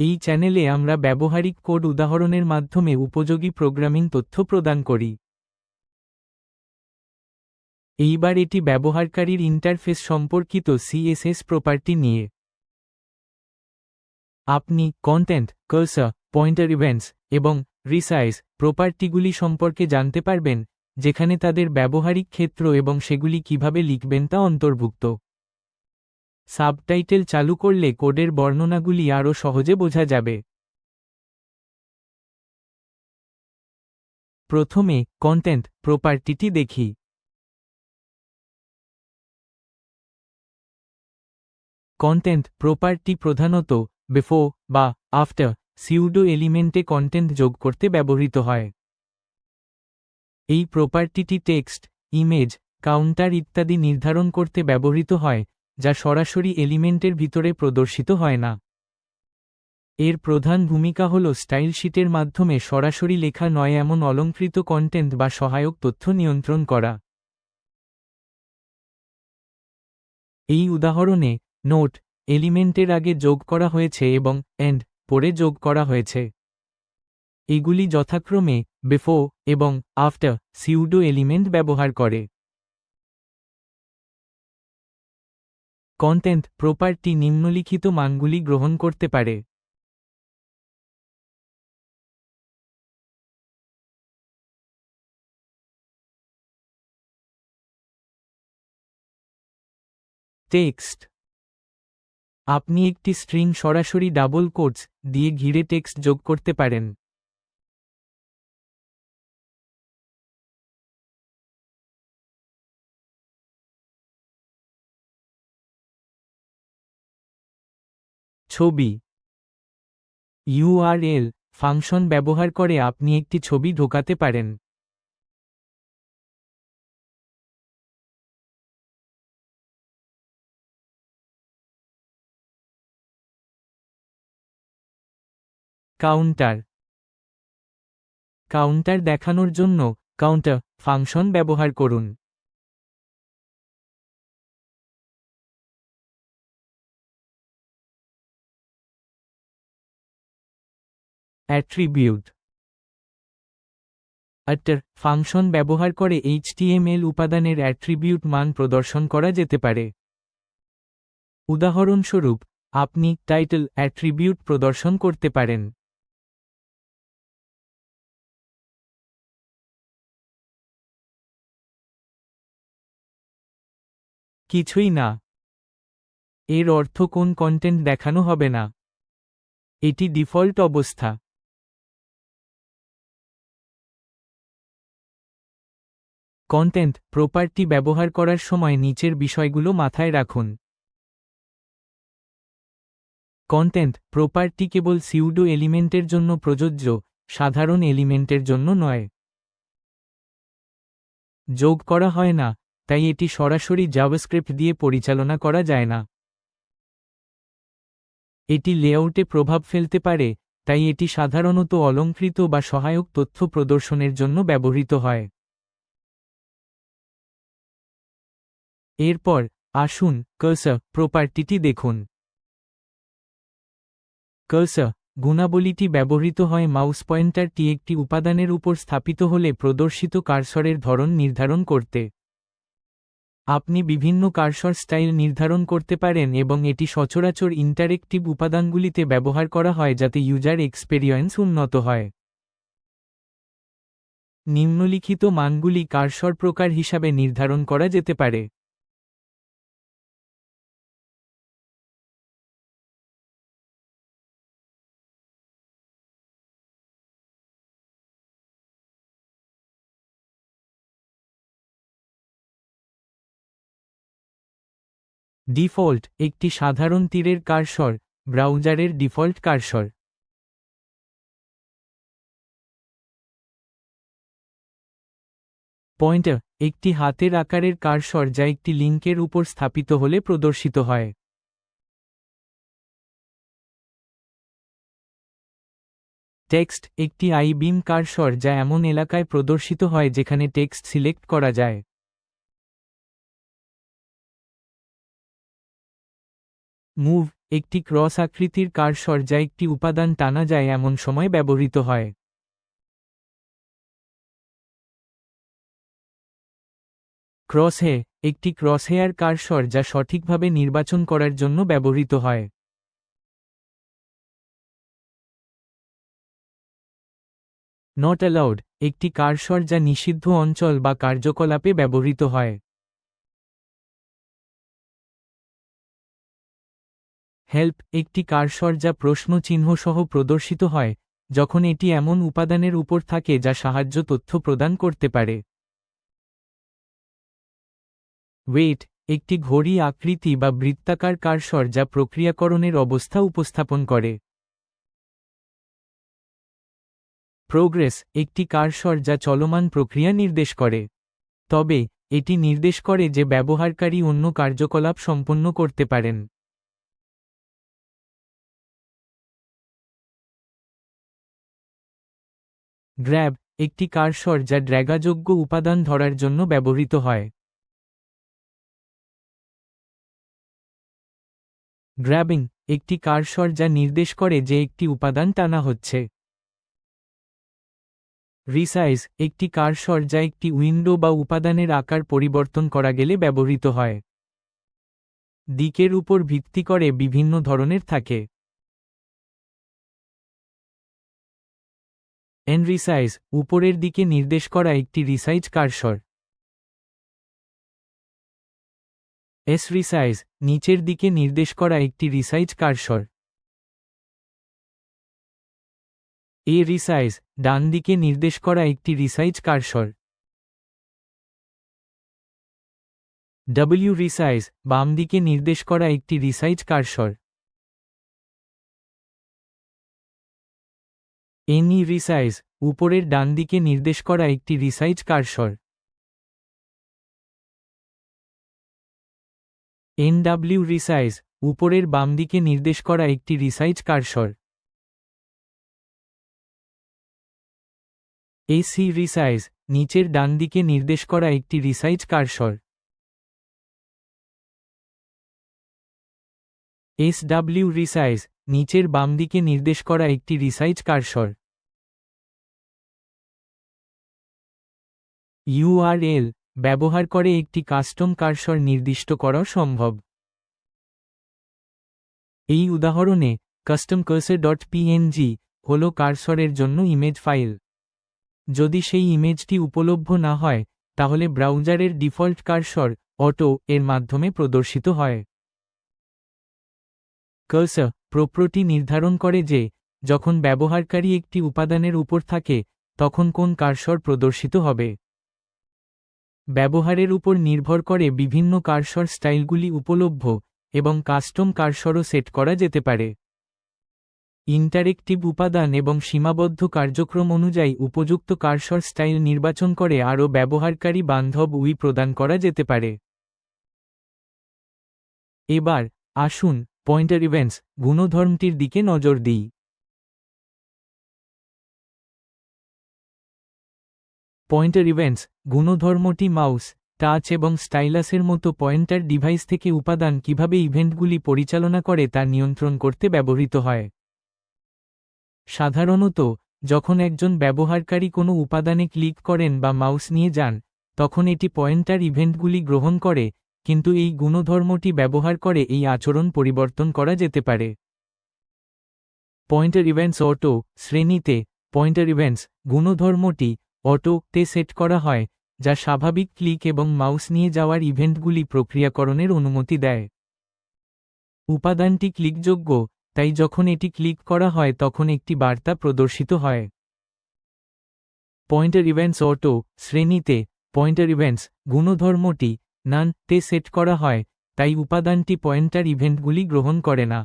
এই চ্যানেলে আমরা ব্যবহারিক কোড উদাহরণের মাধ্যমে উপযোগী প্রোগ্রামিং তথ্য প্রদান করি। এইবার এটি ব্যবহারকারীর ইন্টারফেস সম্পর্কিত সিএসএস প্রপার্টি নিয়ে। আপনি কন্টেন্ট কার্সার পয়েন্টার ইভেন্টস এবং রিসাইজ প্রপার্টিগুলি সম্পর্কে জানতে পারবেন, যেখানে তাদের ব্যবহারিক ক্ষেত্র এবং সেগুলি কীভাবে লিখবেন তা অন্তর্ভুক্ত। সাবটাইটেল চালু করলে কোডের বর্ণনাগুলি আরও সহজে বোঝা যাবে। প্রথমে কন্টেন্ট প্রপার্টিটি দেখি। কন্টেন্ট প্রপার্টি প্রধানত বেফো বা আফটার সিউডো এলিমেন্টে কন্টেন্ট যোগ করতে ব্যবহৃত হয়। এই প্রপার্টিটি টেক্সট ইমেজ কাউন্টার ইত্যাদি নির্ধারণ করতে ব্যবহৃত হয় যা সরাসরি এলিমেন্টের ভিতরে প্রদর্শিত হয় না। এর প্রধান ভূমিকা হল স্টাইল শিটের মাধ্যমে সরাসরি লেখা নয় এমন অলঙ্কৃত কন্টেন্ট বা সহায়ক তথ্য নিয়ন্ত্রণ করা। এই উদাহরণে নোট, এলিমেন্টের আগে যোগ করা হয়েছে এবং এন্ড, পরে যোগ করা হয়েছে। এগুলি যথাক্রমে বেফো এবং আফটার সিউডো এলিমেন্ট ব্যবহার করে। কন্টেন্ট প্রপার্টি নিম্নলিখিত মানগুলি গ্রহণ করতে পারে। টেক্সট আপনি একটি স্ট্রিং সরাসরি ডাবল কোটস দিয়ে ঘিরে টেক্সট যোগ করতে পারেন। ছবি। ইউআরএল ফাংশন ব্যবহার করে আপনি একটি ছবি ঢোকাতে পারেন। কাউন্টার। কাউন্টার দেখানোর জন্য কাউন্টার ফাংশন ব্যবহার করুন। অ্যাট্রিবিউট আট্টার ফাংশন ব্যবহার করে এইচটিএমএল উপাদানের অ্যাট্রিবিউট মান প্রদর্শন করা যেতে পারে। উদাহরণস্বরূপ, আপনি টাইটেল অ্যাট্রিবিউট প্রদর্শন করতে পারেন। কিছুই না। এর অর্থ কোন কন্টেন্ট দেখানো হবে না। এটি ডিফল্ট অবস্থা। কন্টেন্ট প্রপার্টি ব্যবহার করার সময় নিচের বিষয়গুলো মাথায় রাখুন। কন্টেন্ট প্রপার্টি কেবল সিউডো এলিমেন্টের জন্য প্রযোজ্য, সাধারণ এলিমেন্টের জন্য নয়। যোগ করা হয় না, তাই এটি সরাসরি জাভাস্ক্রিপ্ট দিয়ে পরিচালনা করা যায় না। এটি লেআউটে প্রভাব ফেলতে পারে, তাই এটি সাধারণত অলঙ্কৃত বা সহায়ক তথ্য প্রদর্শনের জন্য ব্যবহৃত হয়। এরপর আসুন কার্সার প্রপার্টিটি দেখুন। কার্সার গুণাবলীটি ব্যবহৃত হয় মাউস পয়েন্টারটি একটি উপাদানের উপর স্থাপিত হলে প্রদর্শিত কারসরের ধরন নির্ধারণ করতে। আপনি বিভিন্ন কারসর স্টাইল নির্ধারণ করতে পারেন এবং এটি সচরাচর ইন্টারেক্টিভ উপাদানগুলিতে ব্যবহার করা হয় যাতে ইউজার এক্সপেরিয়েন্স উন্নত হয়। নিম্নলিখিত মানগুলি কারসর প্রকার হিসাবে নির্ধারণ করা যেতে পারে। ডিফল্ট একটি সাধারণ তীরের কার্সর, ব্রাউজারের ডিফল্ট কার্সর। পয়েন্টার, একটি হাতের আকারের কার্সর যা একটি লিঙ্কের উপর স্থাপিত হলে প্রদর্শিত হয়। টেক্সট, একটি আই বিম কার্সর যা এমন এলাকায় প্রদর্শিত হয় যেখানে টেক্সট সিলেক্ট করা যায়। মুভ, একটি ক্রস আকৃতির কার্সর যা একটি উপাদান টানা যায় এমন সময় ব্যবহৃত হয়। ক্রসহে একটি ক্রসহেয়ার কার্সর যা সঠিকভাবে নির্বাচন করার জন্য ব্যবহৃত হয়। নট অ্যালাউড একটি কার্সর যা নিষিদ্ধ অঞ্চল বা কার্যকলাপে ব্যবহৃত হয়। হেল্প একটি কার্সর যা প্রশ্ন চিহ্ন সহ প্রদর্শিত হয়, যখন এটি এমন উপাদানের উপর থাকে যা সাহায্য তথ্য প্রদান করতে পারে। ওয়েট, একটি ঘড়ি আকৃতি বা বৃত্তাকার কার্সর যা প্রক্রিয়াকরণের অবস্থা উপস্থাপন করে। প্রোগ্রেস, একটি কারসর যা চলমান প্রক্রিয়া নির্দেশ করে। তবে, এটি নির্দেশ করে যে ব্যবহারকারী অন্য কার্যকলাপ সম্পন্ন করতে পারেন। গ্র্যাব, একটি কার্সর যা ড্র্যাগাযোগ্য উপাদান ধরার জন্য ব্যবহৃত হয়। গ্র্যাবিং, একটি কার্সর যা নির্দেশ করে যে একটি উপাদান টানা হচ্ছে। রিসাইজ, একটি কার্সর যা একটি উইন্ডো বা উপাদানের আকার পরিবর্তন করা গেলে ব্যবহৃত হয়। দিকের উপর ভিত্তি করে বিভিন্ন ধরনের থাকে। এন রিসাইজ উপরের দিকে নির্দেশ করা একটি রিসাইজ কার্সর। এস রিসাইজ নিচের দিকে নির্দেশ করা একটি রিসাইজ কার্সর। এ রিসাইজ ডান দিকে নির্দেশ করা একটি রিসাইজ কার্সর। ডব্লিউ রিসাইজ বাম দিকে নির্দেশ করা একটি রিসাইজ কার্সর। এনই রিসাইজ, উপরের ডান দিকে নির্দেশ করা একটি রিসাইজ কার্সর এনডাব্লিউ রিসাইজ, উপরের বাম দিকে নির্দেশ করা একটি রিসাইজ কার্সর এসি রিসাইজ, নিচের ডান দিকে নির্দেশ করা একটি রিসাইজ কার্সর এসডাব্লিউ রিসাইজ, নিচের বাম দিকে নির্দেশ করা একটি রিসাইজ কার্সর ইউআরএল ব্যবহার করে একটি কাস্টম কার্সর নির্দিষ্ট করা সম্ভব। এই উদাহরণে কাস্টম কার্সর ডট পিএনজি হল কার্সরের জন্য ইমেজ ফাইল যদি সেই ইমেজটি উপলভ্য না হয়, তাহলে ব্রাউজারের ডিফল্ট কার্সর অটো এর মাধ্যমে প্রদর্শিত হয়। কার্স প্রোপ্রটি নির্ধারণ করে যে, যখন ব্যবহারকারী একটি উপাদানের উপর থাকে, তখন কোন কার্সর প্রদর্শিত হবে। ব্যবহারের উপর নির্ভর করে বিভিন্ন কার্সর স্টাইলগুলি উপলভ্য এবং কাস্টম কার্সরও সেট করা যেতে পারে। ইন্টারেক্টিভ উপাদান এবং সীমাবদ্ধ কার্যক্রম অনুযায়ী উপযুক্ত কার্সর স্টাইল নির্বাচন করে আরও ব্যবহারকারী বান্ধব উই প্রদান করা যেতে পারে। এবার আসুন পয়েন্টার ইভেন্টস গুণধর্মটির দিকে নজর দিই। পয়েন্টার ইভেন্টস, গুণধর্মটি মাউস, টাচ এবং স্টাইলাসের মতো পয়েন্টার ডিভাইস থেকে উপাদান কীভাবে ইভেন্টগুলি পরিচালনা করে তা নিয়ন্ত্রণ করতে ব্যবহৃত হয়। সাধারণত, যখন একজন ব্যবহারকারী কোনো উপাদানে ক্লিক করেন বা মাউস নিয়ে যান, তখন এটি পয়েন্টার ইভেন্টগুলি গ্রহণ করে, কিন্তু এই গুণধর্মটি ব্যবহার করে এই আচরণ পরিবর্তন করা যেতে পারে। পয়েন্টার ইভেন্টস অটো, শ্রেণীতে, পয়েন্টার ইভেন্টস, গুণধর্মটি অটো তে সেট করা হয়, যা স্বাভাবিক ক্লিক এবং মাউস নিয়ে যাওয়ার ইভেন্টগুলি প্রক্রিয়াকরণের অনুমতি দেয়। উপাদানটি ক্লিকযোগ্য, তাই যখন এটি ক্লিক করা হয় তখন একটি বার্তা প্রদর্শিত হয়। পয়েন্টার ইভেন্টস অটো, শ্রেণীতে, পয়েন্টার ইভেন্টস, গুণধর্মটি নান তে সেট করা হয়, তাই উপাদানটি পয়েন্টার ইভেন্টগুলি গ্রহণ করে না।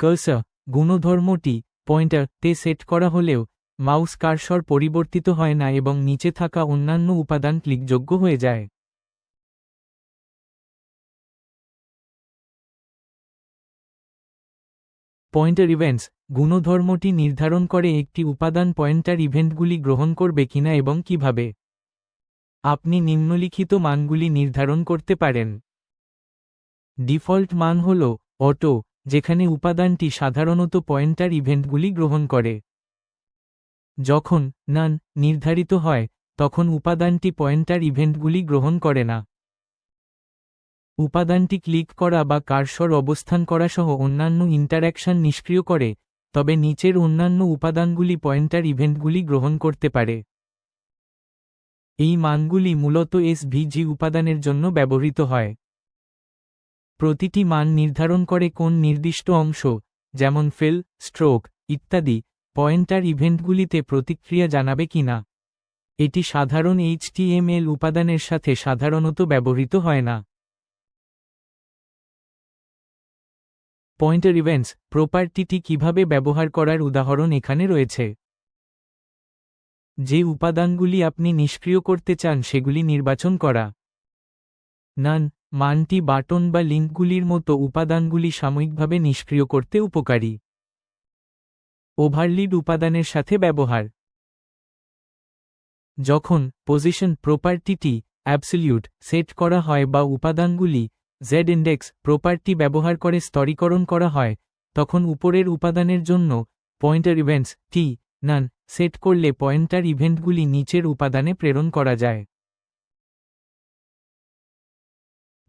কর্স গুণধর্মটি পয়েন্টার তে সেট করা হলেও মাউস কার্সর পরিবর্তিত হয় না এবং নিচে থাকা অন্যান্য উপাদান ক্লিকযোগ্য হয়ে যায়। পয়েন্টার ইভেন্টস গুণধর্মটি নির্ধারণ করে একটি উপাদান পয়েন্টার ইভেন্টগুলি গ্রহণ করবে কিনা এবং কীভাবে। আপনি নিম্নলিখিত মানগুলি নির্ধারণ করতে পারেন। ডিফল্ট মান হল অটো, যেখানে উপাদানটি সাধারণত পয়েন্টার ইভেন্টগুলি গ্রহণ করে। যখন নান নির্ধারিত হয়, তখন উপাদানটি পয়েন্টার ইভেন্টগুলি গ্রহণ করে না। উপাদানটি ক্লিক করা বা কার্সর অবস্থান করা সহ অন্যান্য ইন্টারঅ্যাকশন নিষ্ক্রিয় করে, তবে নিচের অন্যান্য উপাদানগুলি পয়েন্টার ইভেন্টগুলি গ্রহণ করতে পারে। এই মানগুলি মূলত এসভিজি উপাদানের জন্য ব্যবহৃত হয়। প্রতিটি মান নির্ধারণ করে কোন নির্দিষ্ট অংশ, যেমন ফেল, স্ট্রোক, ইত্যাদি পয়েন্টার ইভেন্টগুলিতে প্রতিক্রিয়া জানাবে কিনা এটি সাধারণ এইচটিএমএল উপাদানের সাথে সাধারণত ব্যবহৃত হয় না। পয়েন্টার ইভেন্টস, প্রপার্টিটি কীভাবে ব্যবহার করার উদাহরণ এখানে রয়েছে। যে উপাদানগুলি আপনি নিষ্ক্রিয় করতে চান সেগুলি নির্বাচন করা। নান, মানটি বাটন বা লিঙ্কগুলির মতো উপাদানগুলি সাময়িকভাবে নিষ্ক্রিয় করতে উপকারী। ওভারলিড উপাদানের সাথে ব্যবহার। যখন পজিশন প্রপার্টিটি অ্যাবসলিউট সেট করা হয় বা উপাদানগুলি জেড ইন্ডেক্স প্রপার্টি ব্যবহার করে স্তরীকরণ করা হয়, তখন উপরের উপাদানের জন্য পয়েন্টার ইভেন্টস টি নান সেট করলে পয়েন্টার ইভেন্টগুলি নিচের উপাদানে প্রেরণ করা যায়।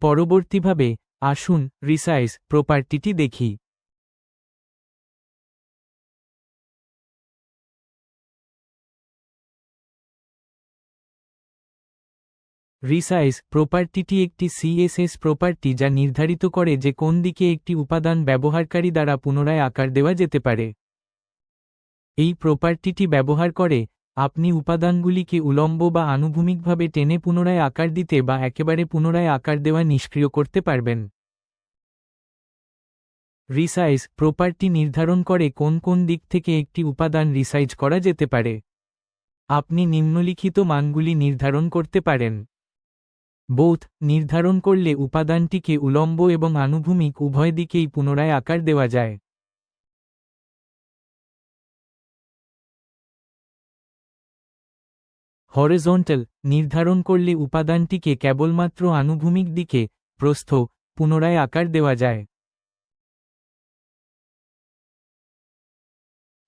পরবর্তীভাবে আসুন রিসাইজ প্রপার্টিটি দেখি। রিসাইজ প্রপার্টিটি একটি সিএসএস প্রপার্টি যা নির্ধারিত করে যে কোন দিকে একটি উপাদান ব্যবহারকারী দ্বারা পুনরায় আকার দেওয়া যেতে পারে। এই প্রপার্টিটি ব্যবহার করে আপনি উপাদানগুলিকে উলম্ব বা আনুভূমিকভাবে টেনে পুনরায় আকার দিতে বা একেবারে পুনরায় আকার দেওয়া নিষ্ক্রিয় করতে পারবেন। রিসাইজ প্রপার্টি নির্ধারণ করে কোন কোন দিক থেকে একটি উপাদান রিসাইজ করা যেতে পারে। আপনি নিম্নলিখিত মানগুলি নির্ধারণ করতে পারেন। বোথ নির্ধারণ করলে উপাদানটিকে উলম্ব এবং আনুভূমিক উভয় দিকেই পুনরায় আকার দেওয়া যায়। হরেজন্টাল নির্ধারণ করলে উপাদানটিকে কেবলমাত্র আনুভূমিক দিকে প্রস্থ পুনরায় আকার দেওয়া যায়।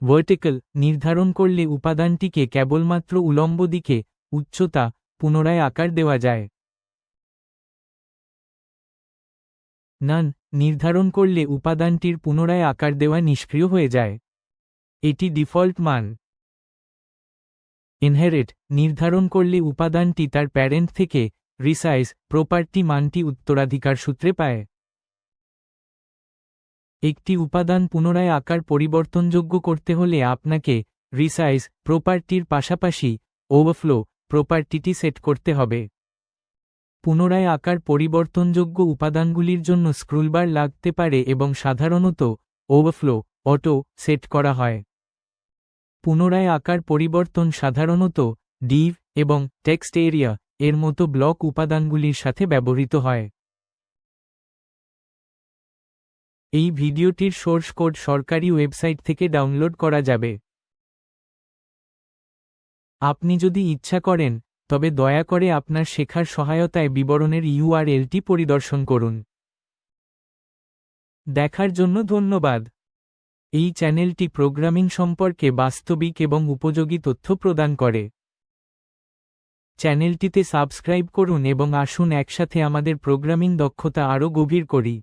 ভার্টিক্যাল নির্ধারণ করলে উপাদানটিকে কেবলমাত্র উলম্ব দিকে উচ্চতা পুনরায় আকার দেওয়া যায়। নান, নির্ধারণ করলে উপাদানটির পুনরায় আকার দেওয়া নিষ্ক্রিয় হয়ে যায়। এটি ডিফল্ট মান। ইনহেরিট, নির্ধারণ করলে উপাদানটি তার প্যারেন্ট থেকে রিসাইজ প্রপার্টি মানটি উত্তরাধিকার সূত্রে পায়। একটি উপাদান পুনরায় আকার পরিবর্তনযোগ্য করতে হলে আপনাকে রিসাইজ প্রপার্টির পাশাপাশি ওভারফ্লো প্রপার্টিটি সেট করতে হবে। পুনরায় আকার পরিবর্তনযোগ্য উপাদানগুলির জন্য স্ক্রুলবার লাগতে পারে এবং সাধারণত ওভারফ্লো, অটো, সেট করা হয়। পুনরায় আকার পরিবর্তন সাধারণত ডিভ এবং টেক্সট এরিয়া এর মতো ব্লক উপাদানগুলির সাথে ব্যবহৃত হয়। এই ভিডিওটির সোর্স কোড সরকারি ওয়েবসাইট থেকে ডাউনলোড করা যাবে। আপনি যদি ইচ্ছা করেন তবে দয়া করে আপনার শেখার সহায়তায় বিবরণের ইউআরএলটি পরিদর্শন করুন। দেখার জন্য ধন্যবাদ। এই চ্যানেলটি প্রোগ্রামিং সম্পর্কে বাস্তবিক এবং উপযোগী তথ্য প্রদান করে। চ্যানেলটিতে সাবস্ক্রাইব করুন এবং আসুন একসাথে আমাদের প্রোগ্রামিং দক্ষতা আরও গভীর করি।